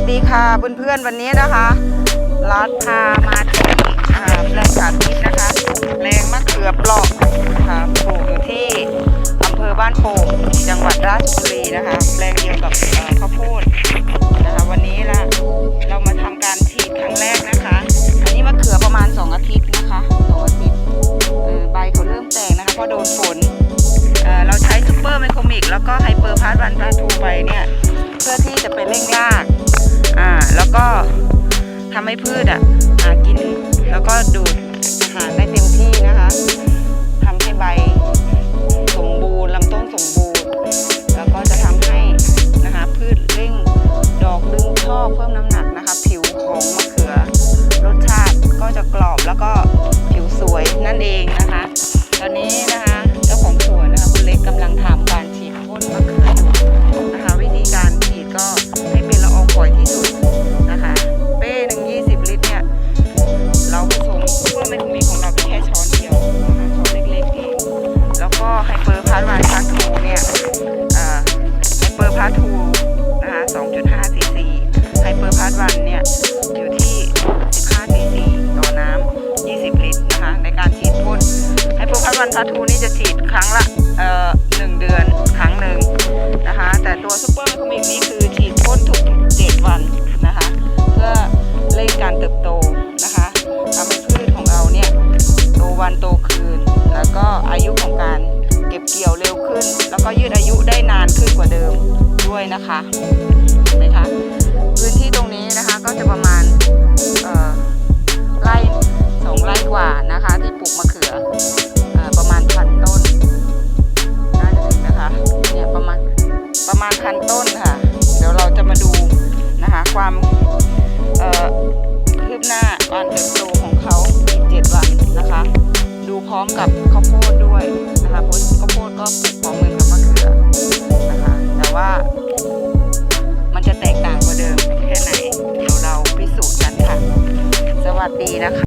วัสดีค่ะเพื่อนๆวันนี้นะคะรัดพามาที่อ่าแปลงสาธิตนะคะแปลงมะเขือปลอกค่ะปลูกอยู่ที่อำเภอบ้านโป่งจังหวัดราชบุรีนะคะแปลงเดียวกับเข้าวโพดนะคะวันนี้ละเรามาทำการฉีดครั้งแรกนะคะ อันนี้มะเขือประมาณ 2 อาทิตย์นะคะสองอาทิตย์ใบเขาเริ่มแตกนะคะเพราะโดนฝนเราใช้ซูเปอร์ไมโครมิกแล้วก็ไฮเปอร์พาร์ตวันพาร์ททูไปเนี่ยเพื่อที่จะไปเร่งรากอ่า ทำให้พืชอะหากินแล้วก็ดูดอาหารได้เต็มที่นะคะทำให้ใบสมบูรณ์ลำต้นสมบูรณ์ แล้วก็จะทำให้นะคะพืชเร่งดอกดึงช่อเพิ่มน้ำหนักนะคะ ผิวของมะเขือ รสชาติก็จะกรอบแล้วก็ผิวสวยนั่นเอง อร์พาร์ทวันพาร์ททูเนี่ยอ่าไฮเปอร์พาร์ททูนะคะ2.5ซีซีไฮเปอร์พาร์ทวันเนี่ยอยู่ที่ 15ซีซีต่อน้ำ 20 ลิตรนะคะในการฉีดพ่นไฮเปอร์พาร์ทวันพาร์ททูนี่จะฉีดครั้งละเอ่อหนึ่งเดือนครั้งหนึ่งนะคะแต่ตัวซูเปอร์มโครมิกนี่คือฉีดพ่นทุก 7 วันนะคะเพื่อเร่งการเติบโตนะคะทำให้พืชของเราเนี่ยโตวันโตคืน แล้วก็อายุของการ ก็บเกี่ยวเร็วขึ้น แล้วก็ยืดอายุได้นานขึ้นกว่าเดิมด้วยนะคะเห็นไหมคะพื้นที่ตรงนี้นะคะก็จะประมาณไร่สองไร่กว่านะคะ ที่ปลูกมะเขืออประมาณพันต้นน่าจะถึงนะคะเนี่ยประมาณประมาณพันต้นค่ะ เดี๋ยวเราจะมาดูนะคะความคืบหน้าการเติบโต ร้อมกับข้าวโพดด้วยนะคะเพราะข้าวโพดก็ปลูกพร้อมกันกับมะเขือนะคะ แต่ว่ามันจะแตกต่างกว่าเดิมแค่ไหนเดี๋ยวเราพิสูจน์กันค่ะ สวัสดีนะคะ